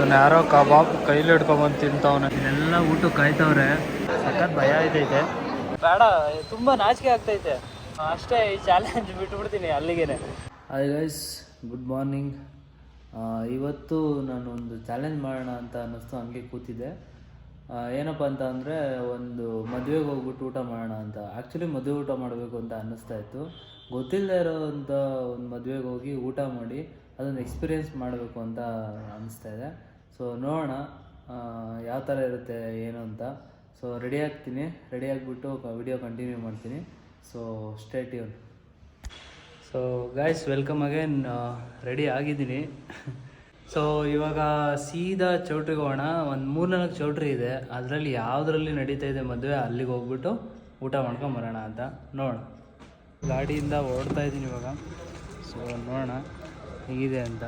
ಇವನ್ ಯಾರೋ ಕಬಾಬ್ ಕೈಲಿ ಹಿಡ್ಕೊಂಬಂದು ತಿಂತಾವ್ನ. ಎಲ್ಲ ಊಟ ಕಾಯ್ತವ್ರೆ. ಸಖತ್ ಭಯ ಆಯ್ತೈತೆ ಬೇಡ, ತುಂಬ ನಾಚಿಕೆ ಆಗ್ತೈತೆ. ಅಷ್ಟೇ ಈ ಚಾಲೆಂಜ್ ಬಿಟ್ಬಿಡ್ತೀನಿ ಅಲ್ಲಿಗೇನೆ. ಹಾಯ್ ಗೈಸ್ ಗುಡ್ ಮಾರ್ನಿಂಗ್ ಇವತ್ತು ನಾನು ಒಂದು ಚಾಲೆಂಜ್ ಮಾಡೋಣ ಅಂತ ಅನ್ನಿಸ್ತು, ಹಂಗೆ ಕೂತಿದ್ದೆ. ಏನಪ್ಪ ಅಂತ ಅಂದರೆ ಒಂದು ಮದುವೆಗೆ ಹೋಗ್ಬಿಟ್ಟು ಊಟ ಮಾಡೋಣ ಅಂತ. ಆ್ಯಕ್ಚುಲಿ ಮದುವೆ ಊಟ ಮಾಡಬೇಕು ಅಂತ ಅನ್ನಿಸ್ತಾ ಇತ್ತು. ಗೊತ್ತಿಲ್ಲದೆ ಇರೋವಂಥ ಒಂದು ಮದುವೆಗೆ ಹೋಗಿ ಊಟ ಮಾಡಿ ಅದೊಂದು ಎಕ್ಸ್ಪೀರಿಯೆನ್ಸ್ ಮಾಡಬೇಕು ಅಂತ ಅನ್ನಿಸ್ತಾ ಇದೆ. ಸೊ ನೋಡೋಣ ಯಾವ ಥರ ಇರುತ್ತೆ, ಏನು ಅಂತ. ಸೊ ರೆಡಿ ಆಗ್ತೀನಿ. ರೆಡಿ ಆಗಿಬಿಟ್ಟು ವಿಡಿಯೋ ಕಂಟಿನ್ಯೂ ಮಾಡ್ತೀನಿ. So stay ಯೂನ್ so guys welcome again ready ಆಗಿದ್ದೀನಿ. ಸೊ ಇವಾಗ ಸೀದಾ ಚೌಟ್ರಿಗೆ ಹೋಗೋಣ. ಒಂದು ಮೂರ್ನಾಲ್ಕು ಚೌಟ್ರಿ ಇದೆ. ಅದರಲ್ಲಿ ಯಾವುದರಲ್ಲಿ ನಡೀತಾ ಇದೆ ಮದುವೆ? ಅಲ್ಲಿಗೆ ಹೋಗ್ಬಿಟ್ಟು ಊಟ ಮಾಡ್ಕೊಂಡು ಬರೋಣ ಅಂತ. ನೋಡೋಣ. ಗಾಡಿಯಿಂದ ಓಡ್ತಾ ಇದ್ದೀನಿ ಇವಾಗ. ಸೊ ನೋಡೋಣ. ಹೇಗಿದೆ ಅಂತ.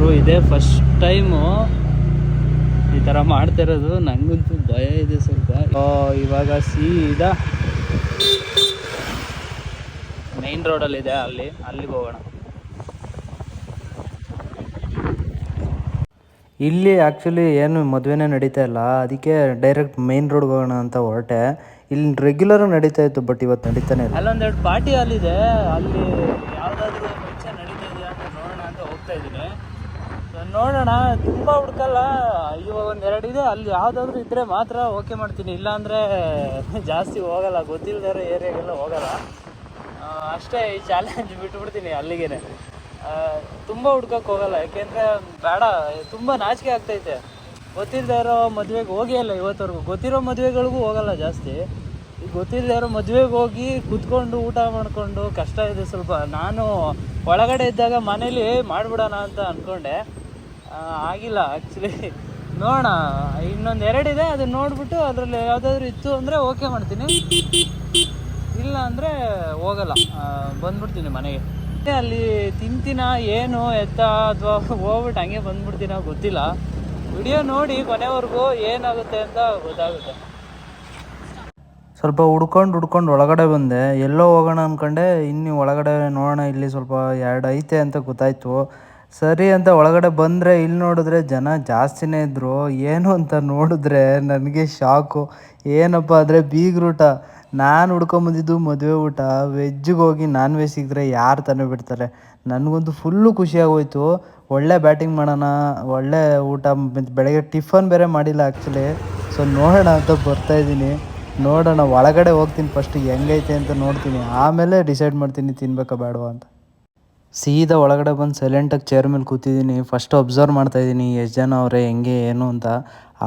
ಗುರು ಇದೇ. ಫಸ್ಟ್ ಟೈಮು ಈ ಥರ ಮಾಡ್ತಿರೋದು ನನಗಂತೂ ಭಯ ಇದೆ ಸ್ವಲ್ಪ. ಇವಾಗ ಸೀದಾ ಮೈನ್ ರೋಡಲ್ಲಿದೆ ಅಲ್ಲಿ ಅಲ್ಲಿಗೆ ಹೋಗೋಣ. ಇಲ್ಲಿ ಆ್ಯಕ್ಚುಲಿ ಏನು ಮದುವೆನೇ ನಡೀತಾ ಇಲ್ಲ. ಅದಕ್ಕೆ ಡೈರೆಕ್ಟ್ ಮೇನ್ ರೋಡ್ಗೆ ಹೋಗೋಣ ಅಂತ ಹೊರಟೆ. ಇಲ್ಲಿ ರೆಗ್ಯುಲರ್ ನಡೀತಾ ಇತ್ತು ಬಟ್ ಇವತ್ತು ನಡೀತಾನೆ ಇಲ್ಲ. ಅಲ್ಲೊಂದೆರಡು ಪಾರ್ಟಿ ಅಲ್ಲಿದೆ. ಅಲ್ಲಿ ಯಾವುದಾದ್ರೂ ನಡೀತಾ ಇದೆಯಾ ಅಂತ ನೋಡೋಣ ಅಂತ ಹೋಗ್ತಾ ಇದ್ದೀನಿ. ನೋಡೋಣ, ತುಂಬ ಹುಡ್ಕಲ್ಲ. ಇವಾಗ ಒಂದು ಎರಡು ಇದೆ, ಅಲ್ಲಿ ಯಾವುದಾದ್ರೂ ಇದ್ದರೆ ಮಾತ್ರ ಓಕೆ ಮಾಡ್ತೀನಿ. ಇಲ್ಲಾಂದರೆ ಜಾಸ್ತಿ ಹೋಗಲ್ಲ. ಗೊತ್ತಿಲ್ಲದಿರೋ ಏರಿಯಾಗೆಲ್ಲ ಹೋಗಲ್ಲ. ಅಷ್ಟೇ ಈ ಚಾಲೆಂಜ್ ಬಿಟ್ಬಿಡ್ತೀನಿ ಅಲ್ಲಿಗೇನೆ. ತುಂಬ ಹುಡ್ಕಕ್ಕೆ ಹೋಗಲ್ಲ. ಯಾಕೆಂದರೆ ಬೇಡ, ತುಂಬ ನಾಚಿಕೆ ಆಗ್ತೈತೆ. ಗೊತ್ತಿಲ್ಲದೆ ಇರೋ ಮದುವೆಗೆ ಹೋಗೇ ಅಲ್ಲ ಇವತ್ತವರೆಗೂ. ಗೊತ್ತಿರೋ ಮದುವೆಗಳಿಗೂ ಹೋಗಲ್ಲ ಜಾಸ್ತಿ. ಈಗ ಗೊತ್ತಿಲ್ಲದೆ ಇರೋ ಮದುವೆಗೆ ಹೋಗಿ ಕುತ್ಕೊಂಡು ಊಟ ಮಾಡಿಕೊಂಡು ಕಷ್ಟ ಇದೆ ಸ್ವಲ್ಪ. ನಾನು ಒಳಗಡೆ ಇದ್ದಾಗ ಮನೇಲಿ ಮಾಡಿಬಿಡೋಣ ಅಂತ ಅಂದ್ಕೊಂಡೆ ಆಗಿಲ್ಲ ಆ್ಯಕ್ಚುಲಿ ನೋಡೋಣ, ಇನ್ನೊಂದು ಎರಡಿದೆ ಅದನ್ನ ನೋಡ್ಬಿಟ್ಟು ಅದರಲ್ಲಿ ಯಾವುದಾದ್ರೂ ಇತ್ತು ಅಂದರೆ ಓಕೆ ಮಾಡ್ತೀನಿ. ಇಲ್ಲ ಅಂದರೆ ಹೋಗಲ್ಲ. ಬಂದ್ಬಿಡ್ತೀನಿ ಮನೆಗೆ. ಅಲ್ಲಿ ತಿಂತೀನ, ಏನು, ಎತ್ತ, ಅಥವಾ ಹೋಗ್ಬಿಟ್ಟು ಹಂಗೆ ಬಂದ್ಬಿಡ್ತೀನ ಗೊತ್ತಿಲ್ಲ. ವಿಡಿಯೋ ನೋಡಿ, ಕೊನೆವರೆಗೂ ಏನಾಗುತ್ತೆ ಅಂತ ಗೊತ್ತಾಗುತ್ತೆ. ಸ್ವಲ್ಪ ಹುಡ್ಕೊಂಡು ಹುಡ್ಕೊಂಡು ಒಳಗಡೆ ಬಂದೆ. ಎಲ್ಲೋ ಹೋಗೋಣ ಅಂದ್ಕೊಂಡೆ ಇನ್ನು ಒಳಗಡೆ ನೋಡೋಣ, ಇಲ್ಲಿ ಸ್ವಲ್ಪ ಎರಡು ಐತೆ ಅಂತ ಗೊತ್ತಾಯ್ತು. ಸರಿ ಅಂತ ಒಳಗಡೆ ಬಂದರೆ ಇಲ್ಲಿ ನೋಡಿದ್ರೆ ಜನ ಜಾಸ್ತಿನೇ ಇದ್ದರು ಏನು ಅಂತ ನೋಡಿದ್ರೆ ನನಗೆ ಶಾಕು ಏನಪ್ಪ ಅಂದರೆ ಬೀಗ್ರೂಟ ನಾನು ಹುಡ್ಕೊಂಬಂದಿದ್ದು ಮದುವೆ ಊಟ. ವೆಜ್ಜಿಗೆ ಹೋಗಿ ನಾನ್ ವೆಜ್ ಸಿಕ್ಕರೆ ಯಾರು ತಾನೇ ಬಿಡ್ತಾರೆ? ನನಗಂತೂ ಫುಲ್ಲು ಖುಷಿಯಾಗೋಯ್ತು. ಒಳ್ಳೆ ಬ್ಯಾಟಿಂಗ್ ಮಾಡೋಣ. ಒಳ್ಳೆ ಊಟ ಬೆಳಗ್ಗೆ ಟಿಫನ್ ಬೇರೆ ಮಾಡಿಲ್ಲ ಆ್ಯಕ್ಚುಲಿ ಸೊ ನೋಡೋಣ ಅಂತ ಬರ್ತಾಯಿದ್ದೀನಿ ನೋಡೋಣ, ಒಳಗಡೆ ಹೋಗ್ತೀನಿ ಫಸ್ಟ್ ಹೆಂಗೈತೆ ಅಂತ ನೋಡ್ತೀನಿ. ಆಮೇಲೆ ಡಿಸೈಡ್ ಮಾಡ್ತೀನಿ ತಿನ್ಬೇಕಾ ಬೇಡವಾ ಅಂತ. ಸೀದಾ ಒಳಗಡೆ ಬಂದು ಸೈಲೆಂಟಾಗಿ ಚೇರ್ ಮೇಲೆ ಕೂತಿದ್ದೀನಿ ಫಸ್ಟ್ ಅಬ್ಸರ್ವ್ ಮಾಡ್ತಾಯಿದ್ದೀನಿ ಎಷ್ಟು ಜನ ಅವರೇ, ಹೆಂಗೆ, ಏನು ಅಂತ.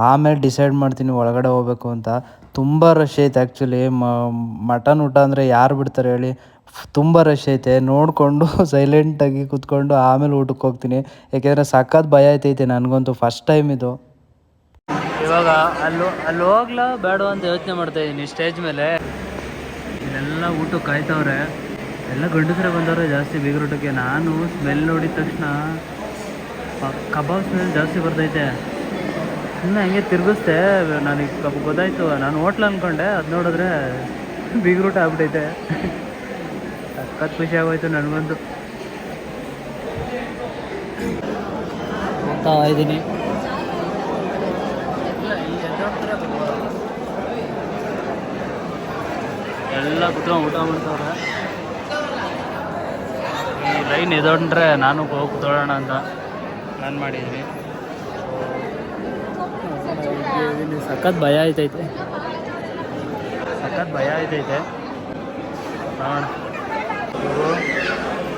ಆಮೇಲೆ ಡಿಸೈಡ್ ಮಾಡ್ತೀನಿ ಒಳಗಡೆ ಹೋಗ್ಬೇಕು ಅಂತ. ತುಂಬ ರಶ್ ಐತೆ ಆ್ಯಕ್ಚುಲಿ ಮಟನ್ ಊಟ ಅಂದರೆ ಯಾರು ಬಿಡ್ತಾರೆ ಹೇಳಿ? ತುಂಬ ರಶ್ ಐತೆ. ನೋಡಿಕೊಂಡು ಸೈಲೆಂಟಾಗಿ ಕೂತ್ಕೊಂಡು ಆಮೇಲೆ ಊಟಕ್ಕೆ ಹೋಗ್ತೀನಿ. ಯಾಕೆಂದರೆ ಸಖತ್ ಭಯ ಐತೈತೆ ನನಗಂತೂ ಫಸ್ಟ್ ಟೈಮ್ ಇದು. ಇವಾಗ ಅಲ್ಲಿ ಅಲ್ಲಿ ಹೋಗ್ಲಾ ಬೇಡ ಅಂತ ಯೋಚನೆ ಮಾಡ್ತಾ ಇದ್ದೀನಿ ಸ್ಟೇಜ್ ಮೇಲೆ. ಇಲ್ಲೆಲ್ಲ ಊಟಕ್ಕೆ ಕಾಯ್ತವ್ರೆ. ಎಲ್ಲ ಗಂಡಸರ ಬಂದವ್ರೆ ಜಾಸ್ತಿ ಬೀಗರೂಟಕ್ಕೆ ನಾನು ಸ್ಮೆಲ್ ನೋಡಿದ ತಕ್ಷಣ ಕಬಾಬ್ ಸ್ಮೆಲ್ ಜಾಸ್ತಿ ಬರ್ತೈತೆ. ಇನ್ನು ಹಂಗೆ ತಿರುಗಿಸ್ದೆ, ನನಗೆ ಕಬ್ ಗೊತ್ತಾಯ್ತು. ನಾನು ಹೋಟ್ಲ್ ಅಂದ್ಕೊಂಡೆ ಅದು ನೋಡಿದ್ರೆ ಬೀಗರೂಟ ಆಗ್ಬಿಟ್ಟೈತೆ ಸಖತ್ ಖುಷಿ ಆಗೋಯ್ತು ನನಗಂತೂ. ಇದ್ದೀನಿ ಎಲ್ಲ ಕುತ್ಕೊಂಡು ಊಟ ಮಾಡ್ತವ್ರೆ. ಲೈನ್ ಇದೊಂಡ್ರೆ ನಾನು ಹೋಗಿ ತೊಳೋಣ ಅಂತ ಪ್ಲಾನ್ ಮಾಡಿದ್ವಿ ಸಖತ್ ಭಯ ಆಯ್ತೈತೆ. ಸಖತ್ ಭಯ ಆಯ್ತೈತೆ. ನೋಡೋಣ.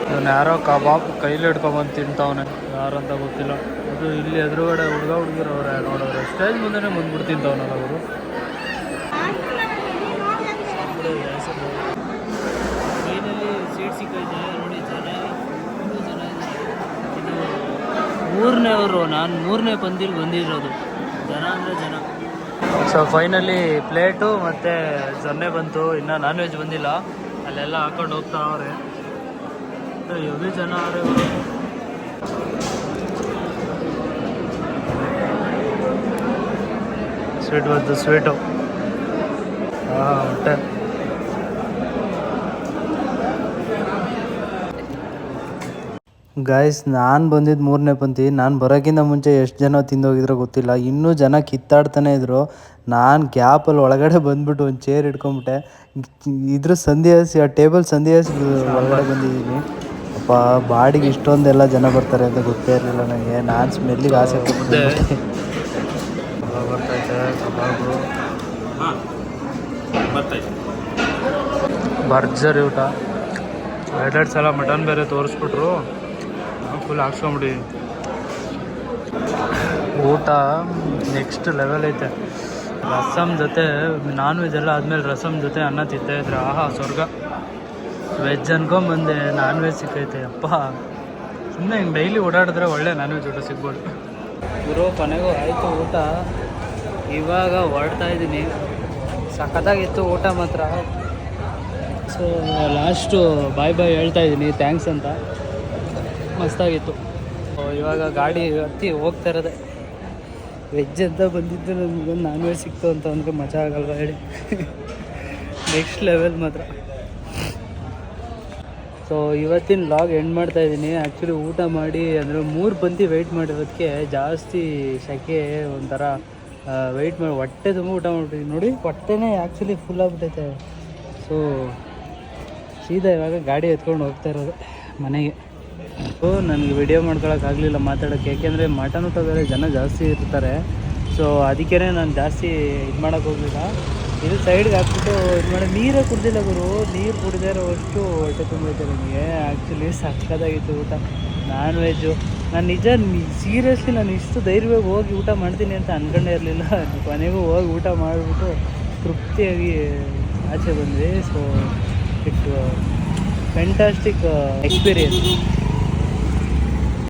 ಇವನು ಯಾರೋ ಕಬಾಬ್ ಕೈಲಿ ಹಿಡ್ಕೊಂಬಂದು ತಿಂತವನೆ. ಯಾರು ಅಂತ ಗೊತ್ತಿಲ್ಲ. ಅದು ಇಲ್ಲಿ ಎದುರುಗಡೆ ಹುಡುಗ ಹುಡುಗಿರವ್ರೆ ನೋಡೋರು. ಸ್ಟೇಜ್ ಮುಂದೆನೇ ಬಂದ್ಬಿಟ್ಟು ತಿಂತವನ ಅವರು. ಟ್ರೈನಲ್ಲಿ ಸೀಟ್ ಸಿಕ್ಕೈತೆ ನೋಡಿ ಜನ ಫುಲ್ಲು ಜನ ಇದ್ದಾರೆ. ಮೂರನೇವರು ನಾನು ಮೂರನೇ ಪಂದಿಲಿ ಬಂದಿರೋದು. ಜನ ಅಂದರೆ ಜನ. ಸೊ ಫೈನಲಿ ಪ್ಲೇಟು ಮತ್ತು ಸೊನ್ನೆ ಬಂತು. ಇನ್ನು ನಾನ್ ವೆಜ್ ಬಂದಿಲ್ಲ. ಅಲ್ಲೆಲ್ಲ ಹಾಕೊಂಡು ಹೋಗ್ತಾ ಅವ್ರೆ. ಎವಿ ಜನ ಅವ್ರೆ ಸ್ವೀಟ್ ಬಂತು ಸ್ವೀಟು ಹಾಂ ಹೊಟ್ಟೆ. ಗಾಯ್ಸ್ ನಾನು ಬಂದಿದ್ದು ಮೂರನೇ ಪಂತಿ ನಾನು ಬರೋಕ್ಕಿಂತ ಮುಂಚೆ ಎಷ್ಟು ಜನ ತಿಂದೋಗಿದ್ರೋ ಗೊತ್ತಿಲ್ಲ. ಇನ್ನೂ ಜನ ಕಿತ್ತಾಡ್ತಾನೆ ಇದ್ರು. ನಾನು ಗ್ಯಾಪಲ್ಲಿ ಒಳಗಡೆ ಬಂದ್ಬಿಟ್ಟು ಒಂದು ಚೇರ್ ಇಟ್ಕೊಂಬಿಟ್ಟೆ. ಇದ್ರ ಸಂಧಿ ಹಸಿ ಆ ಟೇಬಲ್ ಸಂಧಿ ಹಸಿ ಒಳಗಡೆ ಬಂದಿದ್ದೀನಿ. ಅಪ್ಪ, ಬಾಡಿಗೆ ಇಷ್ಟೊಂದೆಲ್ಲ ಜನ ಬರ್ತಾರೆ ಅಂತ ಗೊತ್ತೇ ಇರಲಿಲ್ಲ ನನಗೆ ನಾನು ಸ್ಮೆಲ್ಲಿಗೆ ಆಸೆ ಬರ್ಜರ್ ಊಟ. ಎರಡೆರಡು ಸಲ ಮಟನ್ ಬೇರೆ ತೋರಿಸ್ಬಿಟ್ರು. ಫುಲ್ ಹಾಕ್ಸ್ಕೊಂಬಿಡಿ ಊಟ ನೆಕ್ಸ್ಟ್ ಲೆವೆಲ್ ಐತೆ. ರಸಮ್ ಜೊತೆ, ನಾನ್ ವೆಜ್ ಎಲ್ಲ ಆದಮೇಲೆ ರಸಮ್ ಜೊತೆ ಅನ್ನ ತಿಂತಾ ಇದ್ರೆ, ಆಹಾ, ಸ್ವರ್ಗ. ವೆಜ್ ಅನ್ಕೊಂಬಂದೆ, ನಾನ್ ವೆಜ್ ಸಿಕ್ಕೈತೆ ಅಪ್ಪ ಸುಮ್ಮನೆ ಹಿಂಗೆ ಡೈಲಿ ಓಡಾಡಿದ್ರೆ ಒಳ್ಳೆ ನಾನ್ ವೆಜ್ ಊಟ ಸಿಗ್ಬೋದು. ಇರೋ ಕೊನೆಗೂ ಆಯಿತು ಊಟ. ಇವಾಗ ಹೊರಡ್ತಾ ಇದ್ದೀನಿ. ಸಖತ್ತಾಗಿತ್ತು ಊಟ ಮಾತ್ರ. ಸೊ ಲಾಸ್ಟು ಬಾಯ್ ಬಾಯ್ ಹೇಳ್ತಾ ಇದ್ದೀನಿ. ಥ್ಯಾಂಕ್ಸ್ ಅಂತ. ಮಸ್ತಾಗಿತ್ತು. ಇವಾಗ ಗಾಡಿ ಹತ್ತಿ ಹೋಗ್ತಾ ಇರೋದೆ. ವೆಜ್ ಅಂತ ಬಂದಿದ್ದು ನನಗೆ ನಾನ್ ವೆಜ್ ಸಿಕ್ತು ಅಂತ ಅಂದ್ರೆ ಮಜಾ ಆಗಲ್ವ ಹೇಳಿ. ನೆಕ್ಸ್ಟ್ ಲೆವೆಲ್ ಮಾತ್ರ. ಸೊ ಇವತ್ತಿನ ಲಾಗ್ ಎಂಡ್ ಮಾಡ್ತಾ ಇದ್ದೀನಿ. ಆ್ಯಕ್ಚುಲಿ ಊಟ ಮಾಡಿ, ಅಂದರೆ ಮೂರು ಬಂದು ವೆಯ್ಟ್ ಮಾಡಿರೋದಕ್ಕೆ ಜಾಸ್ತಿ ಸೆಕೆ ಒಂಥರ ವೆಯ್ಟ್ ಮಾಡಿ ಹೊಟ್ಟೆ ತುಂಬ ಊಟ ಮಾಡ್ಬಿಟ್ಟಿದ್ದೀನಿ. ನೋಡಿ, ಹೊಟ್ಟೆನೇ ಆ್ಯಕ್ಚುಲಿ ಫುಲ್ ಆಗ್ಬಿಟ್ಟೈತೆ ಸೊ ಸೀದಾ ಇವಾಗ ಗಾಡಿ ಎತ್ಕೊಂಡು ಹೋಗ್ತಾ ಇರೋದು ಮನೆಗೆ. ಸೊ ನನಗೆ ವಿಡಿಯೋ ಮಾಡ್ಕೊಳಕ್ಕಾಗಲಿಲ್ಲ ಮಾತಾಡೋಕ್ಕೆ ಯಾಕೆಂದರೆ ಮಟನ್ ಊಟ ಬೇರೆ ಜನ ಜಾಸ್ತಿ ಇರ್ತಾರೆ. ಸೊ ಅದಕ್ಕೆ ನಾನು ಜಾಸ್ತಿ ಇದು ಮಾಡೋಕ್ಕೆ ಹೋಗಲಿಲ್ಲ. ಇದು ಸೈಡ್ಗೆ ಹಾಕ್ಬಿಟ್ಟು ಇದು ಮಾಡಿ. ನೀರೇ ಕುಡ್ದಿಲ್ಲ ಗುರು. ನೀರು ಕುಡಿದೇ ಇರೋವಷ್ಟು ಹೊಟ್ಟೆ ತುಂಬೈತೆ ನನಗೆ. ಆ್ಯಕ್ಚುಲಿ ಸಕ್ಕದಾಗಿತ್ತು ಊಟ. ನಾನ್ ವೆಜ್ಜು ನಾನು ನಿಜ ಸೀರಿಯಸ್ಲಿ ನಾನು ಇಷ್ಟು ಧೈರ್ಯವಾಗಿ ಹೋಗಿ ಊಟ ಮಾಡ್ತೀನಿ ಅಂತ ಅಂದ್ಕೊಂಡೇ ಇರಲಿಲ್ಲ. ಕೊನೆಗೂ ಹೋಗಿ ಊಟ ಮಾಡಿಬಿಟ್ಟು ತೃಪ್ತಿಯಾಗಿ ಆಚೆ ಬಂದ್ವಿ. So it fantastic experience